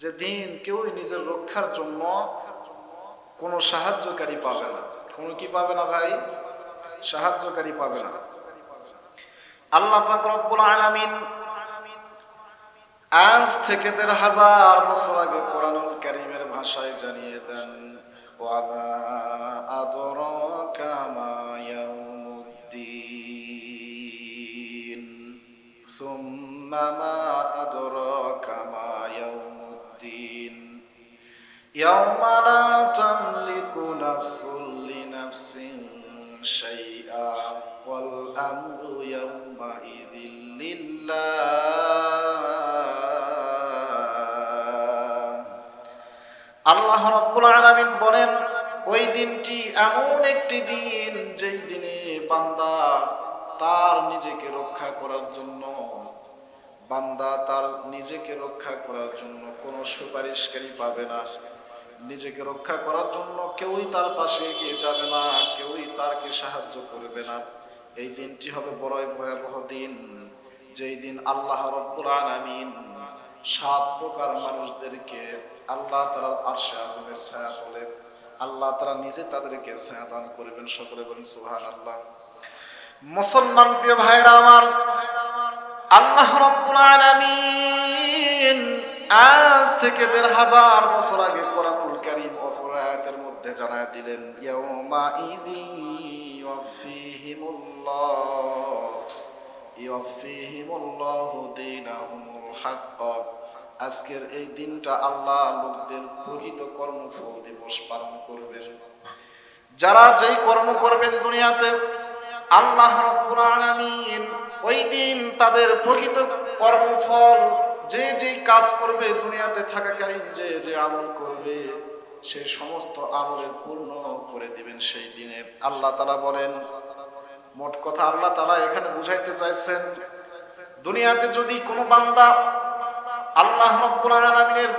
যে দিন কেউই নিজের রক্ষার জন্য কোনো সাহায্যকারী পাবে না। কোনো কি পাবে না ভাই? সাহায্যকারী পাবে না। আল্লাহ আলামিন আজ থেকে দেড় হাজার বছর আগে কোরআনুল কারীমের ভাষায় জানিয়ে দেন, ওয়ামা আদরাকা সুম্মা মা আদরাকা ইয়াউমুদ্দিন يوم لا تملك نفس لنفس شيئا والأمر يومئذ لله আল্লাহ রাব্বুল আলামিন বলেন ওই দিনটি এমন একটি দিন যেই দিনে বান্দা তার নিজেকে রক্ষা করার জন্য বান্দা তার নিজেকে রক্ষা করার জন্য কোনো সুপারিশকারী পাবে না। নিজেকে রক্ষা করার জন্য কেউই তার পাশে এগিয়ে যাবে না, কেউই তারকে সাহায্য করবে না। এই দিনটি হবে বড়ই ভয়াবহ দিন, যেই দিন আল্লাহ সাত প্রকার মানুষদেরকে আল্লাহ তারা আরশে আজমের ছায়া তোলে। আল্লাহ তারা নিজে তাদেরকে ছায়া দান করবেন, সকলে বলেন সুবহান আল্লাহ মুসলমান প্রিয় ভাইরা আমার আল্লাহ আজ থেকে দেড় হাজার বছর আগে কোরআনুল কারীম মধ্যে জানায় দিলেন আজকের এই দিনটা আল্লাহ লোকদের প্রকৃত কর্মফল দিবস পালন করবেন। যারা যেই কর্ম করবেন দুনিয়াতে আল্লাহ রব্বুল আলামিন ওই দিন তাদের প্রকৃত কর্মফল, যে যে কাজ করবে, দুনিয়াতে থাকাকালীন যে যে আমল করবে সেই সমস্ত আমলের পূর্ণ করে দিবেন সেই দিনে। আল্লাহ তালা বলেন, মোট কথা আল্লাহ তালা এখানে বুঝাইতে চাইছেন, দুনিয়াতে যদি কোনো বান্দা আল্লাহ রব্বুল আলামিনের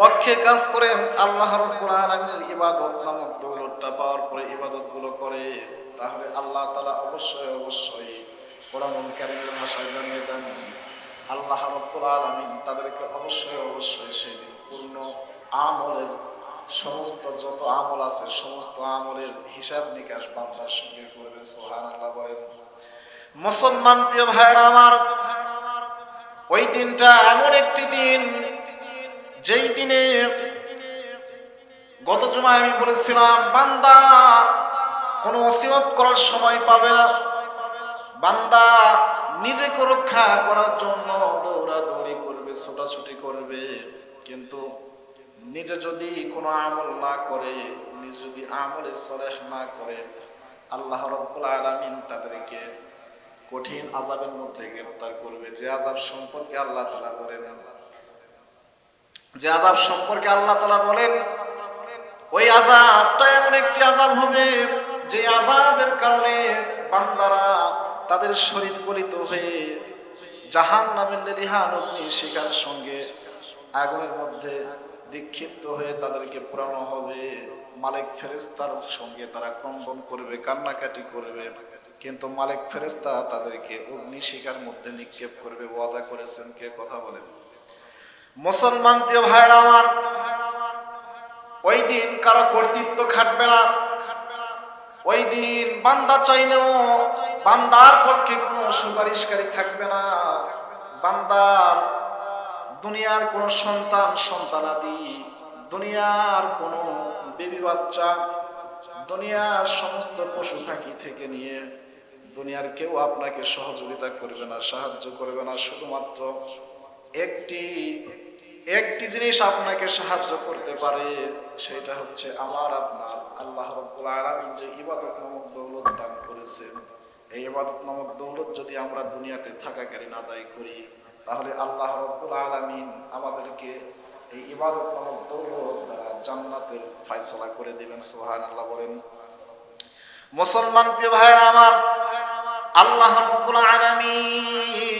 পক্ষে কাজ করে আল্লাহ রব্বুল আলামিনের ইবাদত নামক দৌলতটা পাওয়ার পরে ইবাদতগুলো করে, তাহলে আল্লাহ তালা অবশ্যই অবশ্যই কোরআনুল কারীমের ভাষায় জানিয়ে দেন, আল্লাহ রব্বুল আলামিন তাদেরকে অবশ্যই অবশ্যই সেই দিন পূর্ণ আমলের সমস্ত যত আমল আছে, সমস্ত আমলের হিসাব নিকাশ বান্দার সঙ্গে করবেন সোহান আল্লাহ বলেন। মুসলমান প্রিয় ভাইয়েরা আমার, ওই দিনটা এমন একটি দিন যেই দিনে গত জমায় আমি বলেছিলাম, বান্দা, কোনো অসিবত করার সময় পাবে না। বান্দা, নিজেকে রক্ষা করার জন্য দৌড়াদৌড়ি করবে, ছোটাছুটি করবে। কিন্তু নিজে যদি কোনো আমল না করে, নিজে যদি আমলে সলেহ না করে, আল্লাহ রব্বুল আলামিন তাদেরকে কঠিন আজাবের মধ্যে গ্রেফতার করবে। যে আজাব সম্পর্কে আল্লাহ তালা বলেন যে আজাব সম্পর্কে আল্লাহ তালা বলেন, ওই আজাবটা এমন একটি আজাব হবে যে আজাবের কারণে বান্দারা তাদের শরীর গলিত হয়ে জাহান নামের লেলিহান অগ্নি শিকার সঙ্গে আগুনের মধ্যে দীক্ষিপ্ত হয়ে তাদেরকে পুরানো হবে। মালিক ফেরেস্তার সঙ্গে তারা ক্রন্দন করবে, কান্নাকাটি করবে, কিন্তু মালিক ফেরেস্তা তাদেরকে অগ্নি শিকার মধ্যে নিক্ষেপ করবে। ওয়াদা করেছেন কে? কথা বলেন। মুসলমান প্রিয় ভাইরা আমার, ওই দিন কারও কর্তৃত্ব খাটবে না। ওই দিন বান্দা চাইলেও বান্দার পক্ষে কোনো সুপারিশকারী থাকবে না। বান্দার দুনিয়ার কোন সন্তান, সন্তানাদি, দুনিয়ার কোন বেবি বাচ্চা, দুনিয়ার সমস্ত পশু পাখি থেকে নিয়ে দুনিয়ার কেউ আপনাকে সহযোগিতা করবে না, সাহায্য করবে না, শুধুমাত্র একটি একটি জিনিস আপনাকে সাহায্য করতে পারে, সেটা হচ্ছে আমার আপনার আল্লাহ যে ইবাদত নামক দৌলত দান করেছেন। এই ইবাদত নামক দৌলত যদি আমরা দুনিয়াতে থাকাকালীন আদায় করি, তাহলে আল্লাহ রব্বুল আলামিন আমাদেরকে এই ইবাদত নামক দৌলত দ্বারা জান্নাতের ফয়সালা করে দিবেন সুবহান আল্লাহ বলেন। মুসলমান প্রিয় ভাইরা আমার, আল্লাহ রব্বুল আলামিন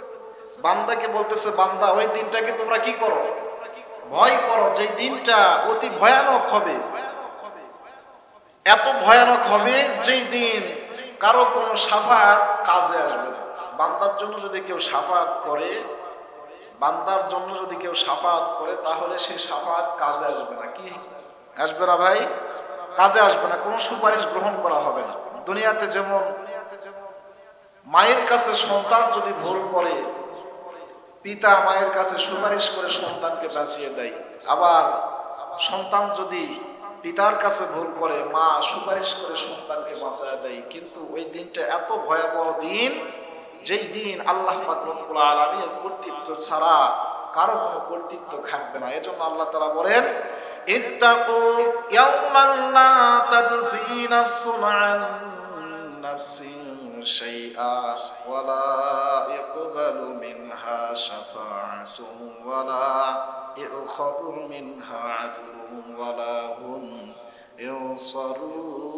বান্দাকে বলতেছে, বান্দা, ওই দিনটাকে তোমরা কি করো? ভয় করো যে দিনটা অতি ভয়ানক হবে। এত ভয়ানক হবে যেই দিন কারও কোনো সাফাত কাজে আসবে না। বান্দার জন্য যদি কেউ সাফাত করে, বান্দার জন্য যদি কেউ সাফাত করে, তাহলে সেই সাফাত কাজে আসবে না। কি আসবে না ভাই? কাজে আসবে না, কোনো সুপারিশ গ্রহণ করা হবে না। দুনিয়াতে যেমন মায়ের কাছে সন্তান যদি ভুল করে পিতা মায়ের কাছে সুপারিশ করে সন্তানকে বাঁচিয়ে দেয়। আবার সন্তান যদি পিতার কাছে ভুল করে, মা সুপারিশ করে সন্তানকে বাঁচায় দেয়। কিন্তু ওই দিনটা এত ভয়াবহ দিন, যেই দিন আল্লাহ পাক রব্বুল আলামিনের কর্তৃত্ব ছাড়া কারও কোনো কর্তৃত্ব থাকবে না। এজন্য আল্লাহ তাআলা বলেন, ইত্তাকু ইয়াওমান লা তাজজি নাফসুন আন নাফসিন শাইআ ওয়ালা ওয়ালা ইউখাযু মিনহা আদলুন ওয়ালা হুম ইউনসারুন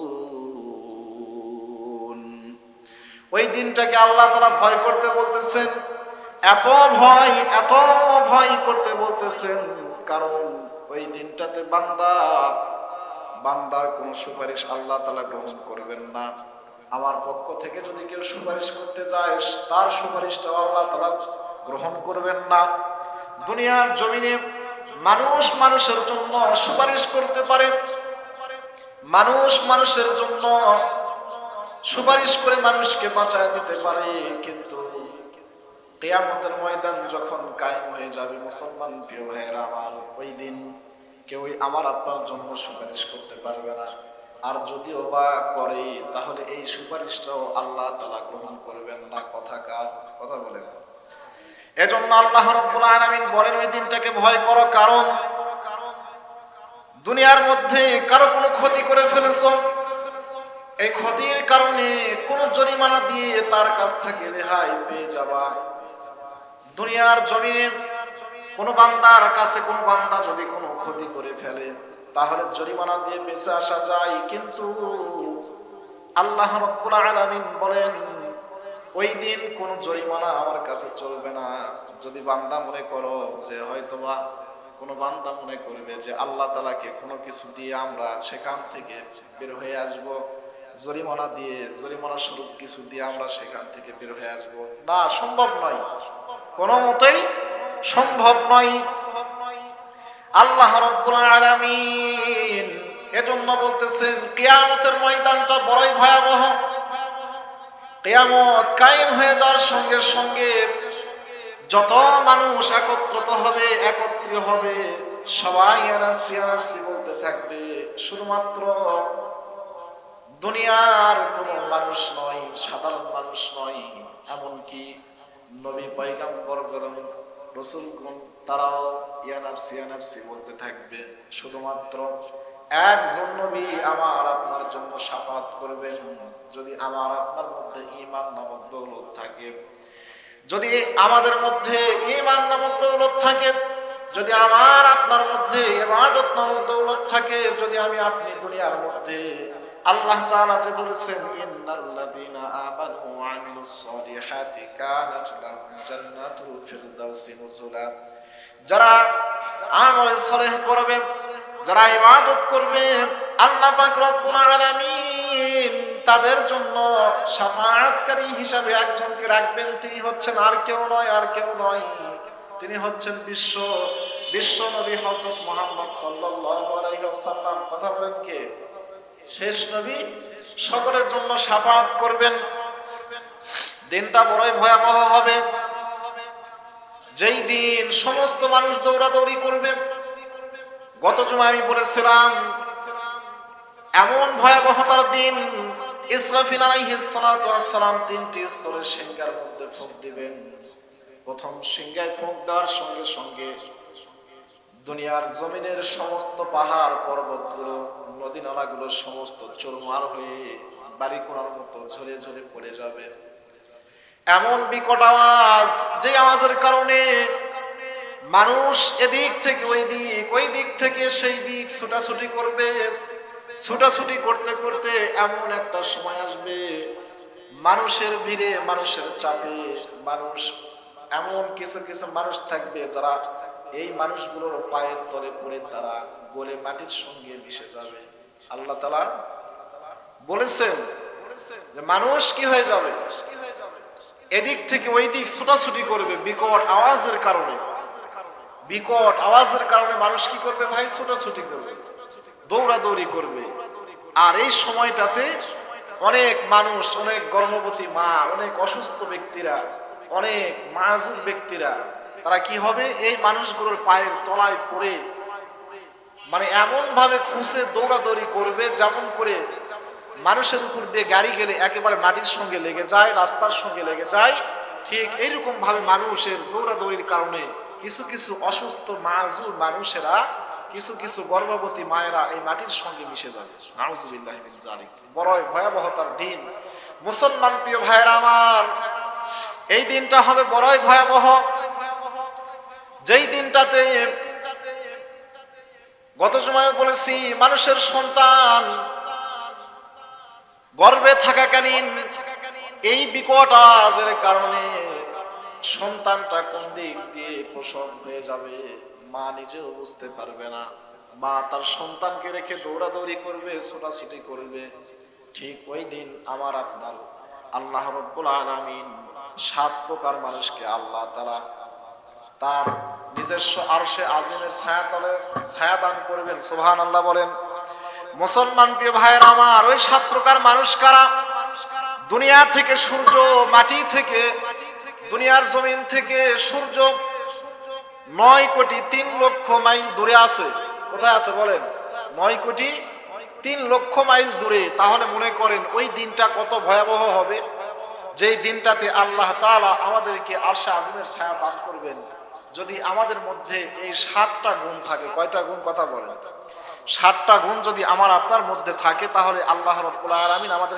ওই দিনটাকে আল্লাহ তারা ভয় করতে বলতেছেন, এত ভয় এত ভয় করতে বলতেছেন, কারণ ওই দিনটাতে বান্দা, বান্দার কোন সুপারিশ আল্লাহ তালা গ্রহণ করবেন না। আমার পক্ষ থেকে যদি কেউ সুপারিশ করতে যায়, তার সুপারিশটাও আল্লাহ তালা গ্রহণ করবেন না। দুনিয়ার জমিনে মানুষ মানুষের জন্য সুপারিশ করতে পারে। মানুষ মানুষের জন্য সুপারিশ করে মানুষকে বাঁচায় দিতে পারে, কিন্তু কেয়ামতের ময়দান যখন কায়েম হয়ে যাবে, মুসলমান প্রিয় ভাইয়েরা আমার, ওই দিন কেউই আমার আপনার জন্য সুপারিশ করতে পারবে না। আর যদিও বা করে, তাহলে এই সুপারিশটাও আল্লাহ তালা গ্রহণ করবেন না। কথাকার কথা বলেন। এজন্য আল্লাহ রব্বুল আলামিন বলেন, ওই দিনটাকে ভয় করো, কারণ দুনিয়ার মধ্যে কারও কোনো ক্ষতি করে ফেলেছো। এই ক্ষতির কারণে কোন জরিমানা দিয়ে তার কাছ থেকে রেহাই পেয়ে যাবা। দুনিয়ার জমিনে কোন বান্দার কাছে কোন বান্দা যদি কোনো ক্ষতি করে ফেলে, তাহলে জরিমানা দিয়ে বেঁচে আসা যায়। কিন্তু আল্লাহ রব্বুল আলামিন বলেন ওই দিন কোন জরিমানা আমার কাছে চলবে না। যদি বান্দা মনে করো যে হয়তোবা কোনো বান্দা মনে করবে যে আল্লাহ তালাকে কোনো কিছু দিয়ে আমরা সেখান থেকে বের হয়ে আসব, জরিমানা দিয়ে, জরিমানা স্বরূপ কিছু দিয়ে আমরা সেখান থেকে বের হয়ে আসব। না, সম্ভব নয়। কোনো মতেই সম্ভব নয়। আল্লাহ রব্বুল আলামিন এজন্য বলতেছেন, কিয়ামতের ময়দানটা বড়ই ভয়াবহ। কিয়ামত কায়েম হয়ে যাওয়ার সঙ্গে সঙ্গে যত মানুষ একত্রিত হবে একত্রিত হবে, সবাই এনআরসি এনআরসি বলতে থাকবে। শুধুমাত্র দুনিয়ার কোন মানুষ নয়, সাধারণ মানুষ নয়, এমনকি নবী পয়গাম্বর গরম রসুলগণ তারাও ইয়ানাফসি ইয়ানাফসি বলতে থাকবে। শুধুমাত্র একজন নবী আমার আপনার জন্য সাফাত করবেন। যদি আমার আপনার মধ্যে ঈমান নামক দৌলত থাকে, যদি আমাদের মধ্যে ঈমান নামক দৌলত থাকে, যদি আমার আপনার মধ্যে ইবাদত নামক দৌলত থাকে, যদি আমি আপনি দুনিয়ার মধ্যে আল্লাহ তাআলা যে বলেছেন, ইন্নাল্লাযীনা আমানু ওয়া আমিলুস সলিহাতি কানাত লাহুম জান্নাতুল ফিরদাউসি নুজুলা। যারা আমল সলেহ করবে যারা ইবাদত করবে আল্লাহ পাক রব্বুল আলামিন তাদের জন্য শাফাআতকারী হিসাবে একজনকে রাখবেন। তিনি হচ্ছেন আর কেউ নয়, আর কেউ নয়। তিনি হচ্ছেন বিশ্ব বিশ্ব নবী হযরত মুহাম্মদ সাল্লাল্লাহু আলাইহি ওয়াসাল্লাম। কথা বলেন কে? শেষ নবী? সকলের জন্য সাফাত করবেন। দিনটা বড়ই ভয়াবহ হবে। যেই দিন সমস্ত মানুষ দৌড়াদৌড়ি করবে গত জমা আমি বলেছিলাম, এমন ভয়াবহতার দিন ইসরাফিল আলাইহিস সালাতু ওয়াস সালাম তিনটি স্তরের সিংহার মধ্যে ফুঁক দিবেন। প্রথম সিংহায় ফুঁক দেওয়ার সঙ্গে সঙ্গে দুনিয়ার জমিনের সমস্ত পাহাড়, পর্বতগুলো, নদী নালাগুলো সমস্ত চোরমার হয়ে বাড়ি কোনার মতো ঝরে ঝরে পড়ে যাবে। এমন বিকট আওয়াজ যে আওয়াজের কারণে মানুষ এদিক থেকে ওই দিক ওই দিক থেকে সেই দিক ছুটাছুটি করবে। ছুটাছুটি করতে করতে এমন একটা সময় আসবে। মানুষের ভিড়ে, মানুষের চাপে, মানুষ এমন কিছু কিছু মানুষ থাকবে যারা এই মানুষগুলোর পায়ের তলে পড়ে তারা গলে মাটির সঙ্গে মিশে যাবে। আল্লাহ তালা বলেছেন যে মানুষ কি হয়ে যাবে? এদিক থেকে ওই দিক ছুটাছুটি করবে বিকট আওয়াজের কারণে। বিকট আওয়াজের কারণে মানুষ কি করবে ভাই? ছুটাছুটি করবে। দৌড়াদৌড়ি করবে। আর এই সময়টাতে অনেক মানুষ, অনেক গর্ভবতী মা, অনেক অসুস্থ ব্যক্তিরা, অনেক মাজুর ব্যক্তিরা, তারা কি হবে? এই মানুষগুলোর পায়ের তলায় পড়ে মানে এমন ভাবে খুঁজে দৌড়াদৌড়ি করবে, যেমন করে মানুষের উপর দিয়ে গাড়ি গেলে একেবারে মাটির সঙ্গে লেগে যায়, রাস্তার সঙ্গে লেগে যায়। ঠিক এইরকম ভাবে মানুষের দৌড়াদৌড়ির কারণে কিছু কিছু অসুস্থ মাজুর মানুষেরা, কিছু কিছু গর্ভবতী মায়েরা এই মাটির সঙ্গে মিশে যাবে। নাউজুবিল্লাহি জালিক বড়ই ভয়াবহতার দিন। মুসলমান প্রিয় ভাইরা আমার, এই দিনটা হবে বড়ই ভয়াবহ। যেই দিনটাতে গত সময় বলেছি, মানুষের সন্তান গর্বে থাকাকালীন এই বিকট আওয়াজের কারণে সন্তানটা কোন দিক দিয়ে প্রসব হয়ে যাবে, মা নিজেও বুঝতে পারবে না। মা তার সন্তানকে রেখে দৌড়াদৌড়ি করবে, ছোটাছুটি করবে। ঠিক ওই দিন আমার আপনার আল্লাহ রব্বুল আলামিন সাত প্রকার মানুষকে আল্লাহ তারা তার নিজস্ব আরশে আজিমের ছায়া তলে, ছায়া দান করবেন। সুবহান আল্লাহ বলেন, মুসলমান প্রিয় ভাইয়ের আমার, ওই সাত প্রকার মানুষ কারা? দুনিয়া থেকে সূর্য, মাটি থেকে দুনিয়ার জমিন থেকে সূর্য নয় কোটি তিন লক্ষ মাইল দূরে আছে। কোথায় আছে বলেন? নয় কোটি তিন লক্ষ মাইল দূরে। তাহলে মনে করেন ওই দিনটা কত ভয়াবহ হবে। যেই দিনটাতে আল্লাহ তাআলা আমাদেরকে আরশে আজিমের ছায়া দান করবেন। যদি আমাদের মধ্যে এই সাতটা গুণ থাকে, কয়টা গুণ কথা বলেন? সাতটা গুণ যদি আমার আপনার মধ্যে থাকে, তাহলে আল্লাহ রব্বুল আমাদের